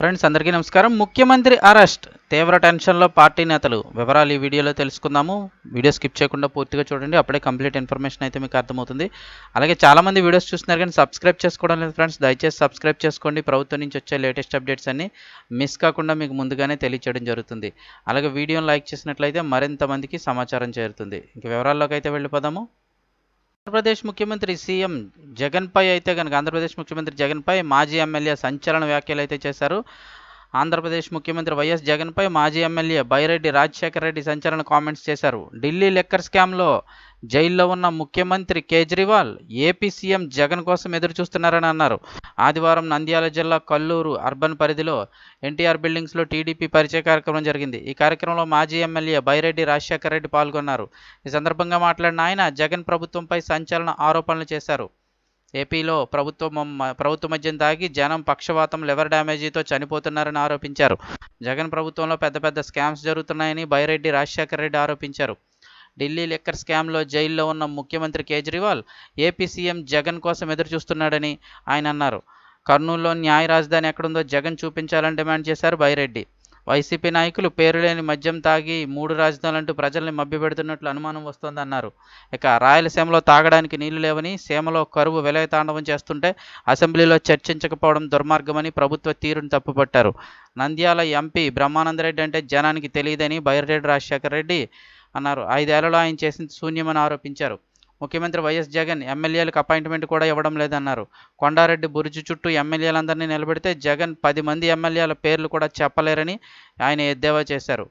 Friends అందరికీ నమస్కారం. ముఖ్యమంత్రి అరెస్ట్. తీవ్ర టెన్షన్లో పార్టీ నేతలు. వివరాలు ఈ వీడియోలో తెలుసుకుందాము. వీడియో స్కిప్ చేయకుండా పూర్తిగా చూడండి. అప్పుడే కంప్లీట్ ఇన్ఫర్మేషన్ అయితే మీకు అర్థమవుతుంది. అలాగే చాలామంది వీడియోస్ చూస్తున్నారు కానీ సబ్స్క్రైబ్ చేసుకోవడం లేదు ఫ్రెండ్స్. దయచేసి సబ్స్క్రైబ్ చేసుకోండి. ప్రభుత్వం నుంచి వచ్చే లేటెస్ట్ అప్డేట్స్ అన్ని మిస్ కాకుండా మీకు ముందుగానే తెలియచేయడం జరుగుతుంది. అలాగే వీడియోని లైక్ చేసినట్లయితే మరింత మందికి సమాచారం చేరుతుంది. ఇంక వివరాల్లోకి అయితే వెళ్ళిపోదాము. ఆంధ్రప్రదేశ్ ముఖ్యమంత్రి సీఎం జగన్పై అయితే కనుక ఆంధ్రప్రదేశ్ ముఖ్యమంత్రి జగన్పై మాజీ ఎమ్మెల్యే సంచలన వ్యాఖ్యలు అయితే చేశారు. ఆంధ్రప్రదేశ్ ముఖ్యమంత్రి వైఎస్ జగన్పై మాజీ ఎమ్మెల్యే బైరెడ్డి రాజశేఖర రెడ్డి సంచలన కామెంట్స్ చేశారు. ఢిల్లీ లెక్కర్ స్కామ్లో జైల్లో ఉన్న ముఖ్యమంత్రి కేజ్రీవాల్ ఏపీ సీఎం జగన్ కోసం ఎదురు చూస్తున్నారని అన్నారు. ఆదివారం నంద్యాల జిల్లా కల్లూరు అర్బన్ పరిధిలో ఎన్టీఆర్ బిల్డింగ్స్లో టీడీపీ పరిచయ కార్యక్రమం జరిగింది. ఈ కార్యక్రమంలో మాజీ ఎమ్మెల్యే బైరెడ్డి రాజశేఖర రెడ్డి పాల్గొన్నారు. ఈ సందర్భంగా మాట్లాడిన ఆయన జగన్ ప్రభుత్వంపై సంచలన ఆరోపణలు చేశారు. ఏపీలో ప్రభుత్వం ప్రభుత్వ మద్యం తాగి జనం పక్షవాతం లివర్ డ్యామేజీతో చనిపోతున్నారని ఆరోపించారు. జగన్ ప్రభుత్వంలో పెద్ద పెద్ద స్కామ్స్ జరుగుతున్నాయని బైరెడ్డి రాజశేఖర రెడ్డి ఆరోపించారు. ఢిల్లీ లిక్కర్ స్కామ్లో జైల్లో ఉన్న ముఖ్యమంత్రి కేజ్రీవాల్ ఏపీ సీఎం జగన్ కోసం ఎదురు చూస్తున్నాడని ఆయన అన్నారు. కర్నూలులో న్యాయ రాజధాని ఎక్కడుందో జగన్ చూపించాలని డిమాండ్ చేశారు బైరెడ్డి. వైసీపీ నాయకులు పేరులేని మద్యం తాగి మూడు రాజధానులంటూ ప్రజల్ని మభ్యపెడుతున్నట్లు అనుమానం వస్తోందన్నారు. ఇక రాయలసీమలో తాగడానికి నీళ్ళు లేవని సీమలో కరువు విలయతాండవం చేస్తుంటే అసెంబ్లీలో చర్చించకపోవడం దుర్మార్గమని ప్రభుత్వ తీరును తప్పుపట్టారు. నంద్యాల ఎంపీ బ్రహ్మానందరెడ్డి అంటే జనానికి తెలియదని బైరెడ్డి రాజశేఖర రెడ్డి అన్నారు. ఐదేళ్ళలో ఆయన చేసింది శూన్యమని ఆరోపించారు. ముఖ్యమంత్రి వైఎస్ జగన్ ఎమ్మెల్యేలకు అపాయింట్మెంట్ కూడా ఇవ్వడం లేదన్నారు. కొండారెడ్డి బురుజు చుట్టూ ఎమ్మెల్యేలందరినీ నిలబెడితే జగన్ పది మంది ఎమ్మెల్యేల పేర్లు కూడా చెప్పలేరని ఆయన ఎద్దేవా చేశారు.